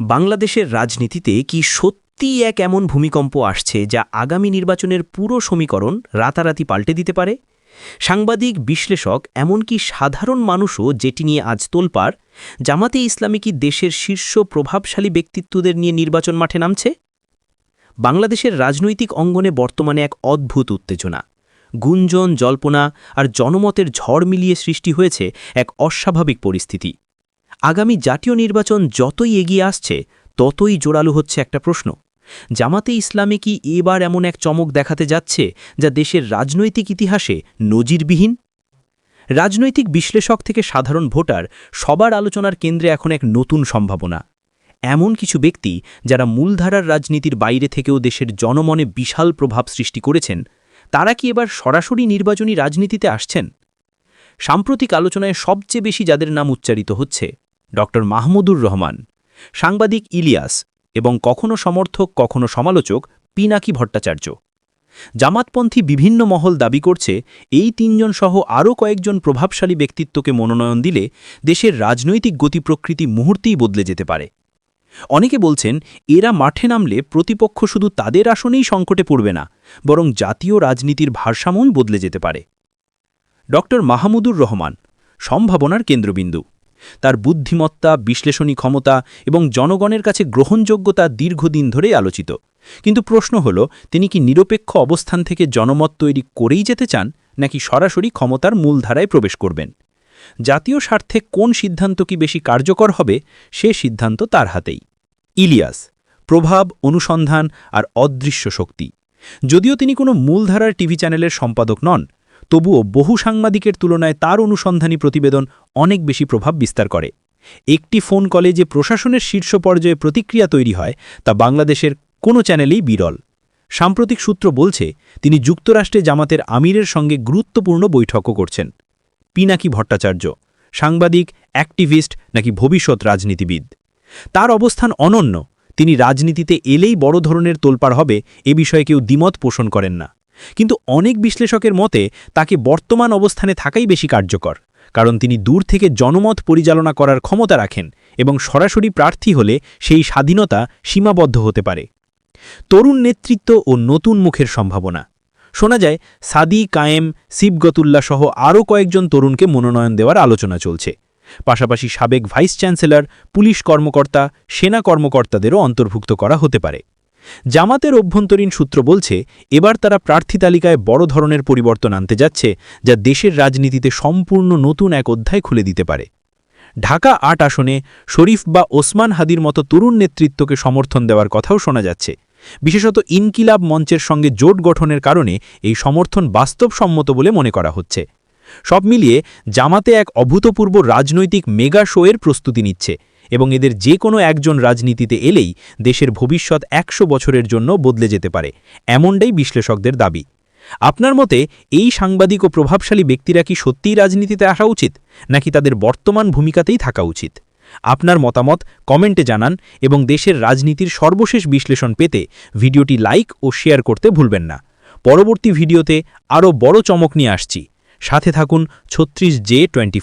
বাংলাদেশের রাজনীতিতে কি সত্যিই এক এমন ভূমিকম্প আসছে যা আগামী নির্বাচনের পুরো সমীকরণ রাতারাতি পাল্টে দিতে পারে? সাংবাদিক, বিশ্লেষক, এমনকি সাধারণ মানুষও যেটি নিয়ে আজ তোলপাড়, জামাতে ইসলামী কি দেশের শীর্ষ প্রভাবশালী ব্যক্তিত্বদের নিয়ে নির্বাচন মাঠে নামছে? বাংলাদেশের রাজনৈতিক অঙ্গনে বর্তমানে এক অদ্ভুত উত্তেজনা। গুঞ্জন, জল্পনা আর জনমতের ঝড় মিলিয়ে সৃষ্টি হয়েছে এক অস্বাভাবিক পরিস্থিতি। আগামী জাতীয় নির্বাচন যতই এগিয়ে আসছে, ততই জোরালো হচ্ছে একটা প্রশ্ন। জামাতে ইসলামে কি এবার এমন এক চমক দেখাতে যাচ্ছে যা দেশের রাজনৈতিক ইতিহাসে নজিরবিহীন? রাজনৈতিক বিশ্লেষক থেকে সাধারণ ভোটার সবার আলোচনার কেন্দ্রে এখন এক নতুন সম্ভাবনা। এমন কিছু ব্যক্তি যারা মূলধারার রাজনীতির বাইরে থেকেও দেশের জনমনে বিশাল প্রভাব সৃষ্টি করেছেন, তারা কি এবার সরাসরি নির্বাচনী রাজনীতিতে আসছেন? সাম্প্রতিক আলোচনায় সবচেয়ে বেশি যাদের নাম উচ্চারিত হচ্ছে ড মাহমুদুর রহমান, সাংবাদিক ইলিয়াস এবং কখনো সমর্থক, কখনো সমালোচক পিনাকি ভট্টাচার্য। জামাতপন্থী বিভিন্ন মহল দাবি করছে, এই তিনজন সহ আরও কয়েকজন প্রভাবশালী ব্যক্তিত্বকে মনোনয়ন দিলে দেশের রাজনৈতিক গতি প্রকৃতি মুহূর্তেই বদলে যেতে পারে। অনেকে বলছেন, এরা মাঠে নামলে প্রতিপক্ষ শুধু তাদের আসনেই সংকটে পড়বে না, বরং জাতীয় রাজনীতির ভারসাম্যই বদলে যেতে পারে। ড মাহমুদুর রহমান, সম্ভাবনার কেন্দ্রবিন্দু। তার বুদ্ধিমত্তা, বিশ্লেষণী ক্ষমতা এবং জনগণের কাছে গ্রহণযোগ্যতা দীর্ঘদিন ধরেই আলোচিত। কিন্তু প্রশ্ন হল, তিনি কি নিরপেক্ষ অবস্থান থেকে জনমত তৈরি করেই যেতে চান, নাকি সরাসরি ক্ষমতার মূলধারায় প্রবেশ করবেন? জাতীয় স্বার্থে কোন সিদ্ধান্ত কি বেশি কার্যকর হবে, সে সিদ্ধান্ত তার হাতেই। ইলিয়াস, প্রভাব, অনুসন্ধান আর অদৃশ্য শক্তি। যদিও তিনি কোনো মূলধারার টিভি চ্যানেলের সম্পাদক নন তবুও বহু সাংবাদিকের তুলনায় তার অনুসন্ধানী প্রতিবেদন অনেক বেশি প্রভাব বিস্তার করে। একটি ফোন কলে যে প্রশাসনের শীর্ষ পর্যায়ে প্রতিক্রিয়া তৈরি হয়, তা বাংলাদেশের কোনো চ্যানেলেই বিরল। সাম্প্রতিক সূত্র বলছে, তিনি যুক্তরাষ্ট্রে জামাতের আমিরের সঙ্গে গুরুত্বপূর্ণ বৈঠকও করছেন। পিনাকি ভট্টাচার্য, সাংবাদিক, অ্যাক্টিভিস্ট, নাকি ভবিষ্যৎ রাজনীতিবিদ। তার অবস্থান অনন্য। তিনি রাজনীতিতে এলেই বড় ধরনের তোলপাড় হবে, এ বিষয়ে কেউ দ্বিমত পোষণ করেন না। কিন্তু অনেক বিশ্লেষকের মতে, তাকে বর্তমান অবস্থানে থাকাই বেশি কার্যকর, কারণ তিনি দূর থেকে জনমত পরিচালনা করার ক্ষমতা রাখেন এবং সরাসরি প্রার্থী হলে সেই স্বাধীনতা সীমাবদ্ধ হতে পারে। তরুণ নেতৃত্ব ও নতুন মুখের সম্ভাবনা। শোনা যায়, সাদি, কায়েম শিবগতুল্লা সহ আরও কয়েকজন তরুণকে মনোনয়ন দেওয়ার আলোচনা চলছে। পাশাপাশি সাবেক ভাইস চ্যান্সেলর, পুলিশ কর্মকর্তা, সেনা কর্মকর্তাদেরও অন্তর্ভুক্ত করা হতে পারে। জামাতের অভ্যন্তরীণ সূত্র বলছে, এবার তারা প্রার্থী তালিকায় বড় ধরনের পরিবর্তন আনতে যাচ্ছে, যা দেশের রাজনীতিতে সম্পূর্ণ নতুন এক অধ্যায় খুলে দিতে পারে। ঢাকা আট আসনে শরীফ বা ওসমান হাদির মতো তরুণ নেতৃত্বকে সমর্থন দেওয়ার কথাও শোনা যাচ্ছে। বিশেষত ইনকিলাব মঞ্চের সঙ্গে জোট গঠনের কারণে এই সমর্থন বাস্তবসম্মত বলে মনে করা হচ্ছে। সব মিলিয়ে জামাতে এক অভূতপূর্ব রাজনৈতিক মেগা শোয়ের প্রস্তুতি নিচ্ছে। এবং এদের যে কোনো একজন রাজনীতিতে এলেই দেশের ভবিষ্যৎ একশো বছরের জন্য বদলে যেতে পারে, এমনটাই বিশ্লেষকদের দাবি। আপনার মতে এই সাংবাদিক ও প্রভাবশালী ব্যক্তিরা কি সত্যিই রাজনীতিতে আসা উচিত, নাকি তাদের বর্তমান ভূমিকাতেই থাকা উচিত? আপনার মতামত কমেন্টে জানান এবং দেশের রাজনীতির সর্বশেষ বিশ্লেষণ পেতে ভিডিওটি লাইক ও শেয়ার করতে ভুলবেন না। পরবর্তী ভিডিওতে আরও বড় চমক নিয়ে আসছি। সাথে থাকুন ছত্রিশ জে টোয়েন্টি